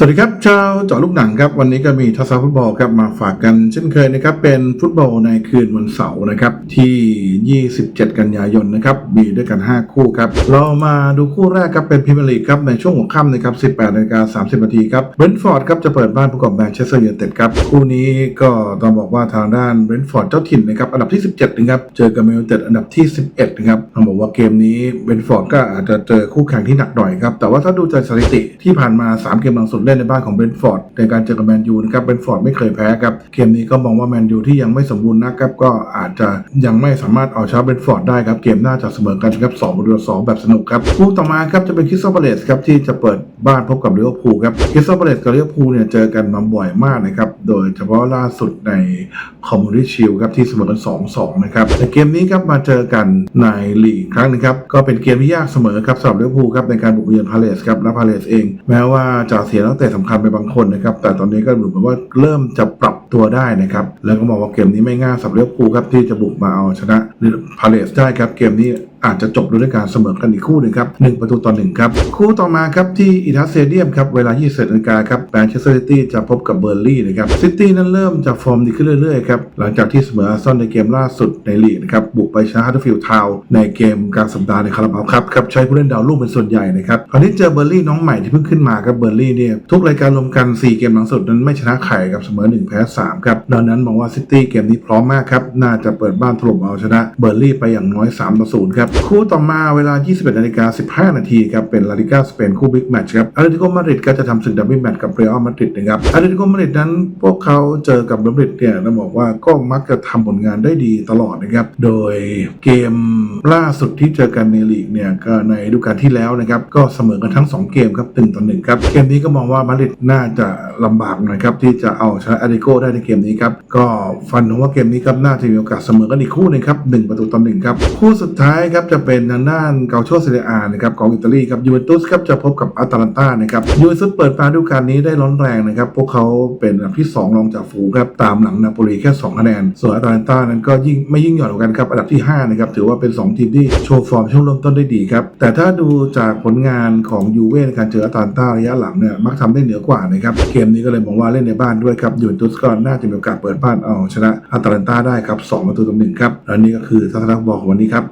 สวัสดีครับชาวเจาะลูกหนังครับวันนี้ก็มีทัศนฟุตบอลครับมาฝากกันเช่นเคยนะครับเป็นฟุตบอลในคืนวันเสาร์นะครับที่ 27 กันยายนนะครับมีด้วยกัน 5 คู่ครับเรามาดูคู่แรกครับเป็นพรีเมียร์ลีกครับในช่วงหัวค่ำนะครับ 18นาฬิกา30นาทีครับเบรนท์ฟอร์ดครับจะเปิดบ้านพบกับแมนเชสเตอร์ยูไนเต็ดครับคู่นี้ก็ต้องบอกว่าทางด้านเบรนท์ฟอร์ดเจ้าถิ่นนะครับอันดับที่ 17นะครับเจอกับแมนยูไนเต็ดอันดับที่ 11นะครับต้องบอกว่าเกมนี้เบรนท์ฟอร์ดก็อาจจะเจอคู่แข่งที่หนักหน่อยครับแต่ว่าถ้าดูจากสถิติที่ผ่านมา 3 เกมหลังสุดเล่นในบ้านของเบนท์ฟอร์ดในการเจอกับแมนยูนะครับเบนท์ฟอร์ดไม่เคยแพ้ครับเกมนี้ก็มองว่าแมนยูที่ยังไม่สมบูรณ์นะครับก็อาจจะยังไม่สามารถเอาชนะเบนท์ฟอร์ดได้ครับเกมน่าจะเสมอกันครับ2ประตูสองแบบสนุกครับคู่ต่อมาครับจะเป็นคริสตัลพาเลสครับที่จะเปิดบ้านพบกับลิเวอร์พูลครับคริสตัลพาเลสกับลิเวอร์พูลเนี่ยเจอกันมาบ่อยมากนะครับ โดยเฉพาะล่าสุดในคอมมูนิชิลครับที่เสมอกัน2-2นะครับแต่เกมนี้ครับมาเจอกันในลีกครั้งนึงครับก็เป็นเกมที่ยากเสมอครับสำหรับลิเวอร์พูลครับในการบุกเยือนพาเลสครับและพาเลสเอง แม้ว่าจะเสียนักเตะสำคัญไปบางคนนะครับแต่ตอนนี้ก็ดูเหมือนว่าเริ่มจะปรับตัวได้นะครับแล้วก็มองว่าเกมนี้ไม่ง่ายสำหรับลิเวอร์พูลครับที่จะบุกมาเอาชนะพาเลสได้ครับเกมนี้ อาจจะจบด้วยการเสมอกันอีกคู่หนึ่งครับหนึ่งประตูต่อหนึ่งครับ คู่ต่อมาครับที่อีทัสเซเดียมครับเวลา 20นาฬิกาครับแมนเชสเตอร์ซิตี้จะพบกับเบอร์ลี่นะครับซิตี้นั้นเริ่มจะฟอร์มดีขึ้นเรื่อยๆครับหลังจากที่เสมออาร์เซนอลในเกมล่าสุดในลีกนะครับบุกไปชนะฮัตเตอร์ฟิลด์ทาวน์ในเกมกลางสัปดาห์ในคาราบาวครับครับใช้ผู้เล่นดาวรุ่งเป็นส่วนใหญ่นะครับคราวนี้เจอเบอร์ลี่น้องใหม่ที่เพิ่งขึ้นมาครับเบอร์ลี่เนี่ยทุกรายการรวมกัน 4 เกมหลังสุดนั้นไม่ชนะใครครับเสมอ1แพ้3ครับดังนั้นมองว่าซิตี้เกมนี้พร้อมมากครับน่าจะเปิดบ้านถล่มเอาชนะเบอร์ลี่ไปอย่างน้อย3ต่อ0ครับคู่ต่อมาเวลา 21นาฬิกา15 นาทีครับเป็นลาลิก้าสเปนคู่บิ๊กแมตช์ครับอาร์เติโกมาดริดก็จะทำศึกดับเบิลแมตช์กับเรอัลมาดริดนะครับอาร์เติโกมาดริดนั้นพวกเขาเจอกับเรอัลมาดริดเนี่ยต้องบอกว่าก็มักจะทำผลงานได้ดีตลอดนะครับโดยเกมล่าสุดที่เจอกันในลีกเนี่ยก็ในฤดูกาลที่แล้วนะครับก็เสมอกันทั้ง 2 เกมครับ1ต่อ1ครับเกมนี้ก็มองว่ามาดริดน่าจะลำบากหน่อยครับที่จะเอาชนะอาร์เติโกได้ในเกมนี้ครับก็ฟันของว่าเกมนี้ครับน่าจะมีโอกาสเสมอกันอีกคู่หนึงครับหนึ่งประตูต่อหนึ่งครับคู่สุดท้ายครับครับจะเป็นทางด้านเกาโชเซเรียอานะครับของอิตาลีครับยูเวนตุสครับจะพบกับอาตาลันตานะครับยูเวนตุสเปิดมาดูกาลนี้ได้ร้อนแรงนะครับพวกเขาเป็นอันดับที่ 2 รองจากฝูงครับตามหลังนาโปลีแค่2คะแนนส่วนอาตาลันตานั้นก็ยิ่งไม่ยิ่งหย่อนกันครับอันดับที่5นะครับถือว่าเป็น 2 ทีมที่โชว์ฟอร์มช่วงเริ่มต้นได้ดีครับแต่ถ้าดูจากผลงานของยูเว่ในการเจออาตาลันตาระยะหลังเนี่ยมักทำได้เหนือกว่านะครับเกมนี้ก็เลยมองว่าเล่นในบ้านด้วยครับยูเวนตุสก็น่าจะมีโอกาสเปิดบ้านเอาชนะอาตาลันตาได้ครับ2ประตูต่อหนึ่งครับและนี่ก็คือทัศนคติบอลของวันนี้ครับ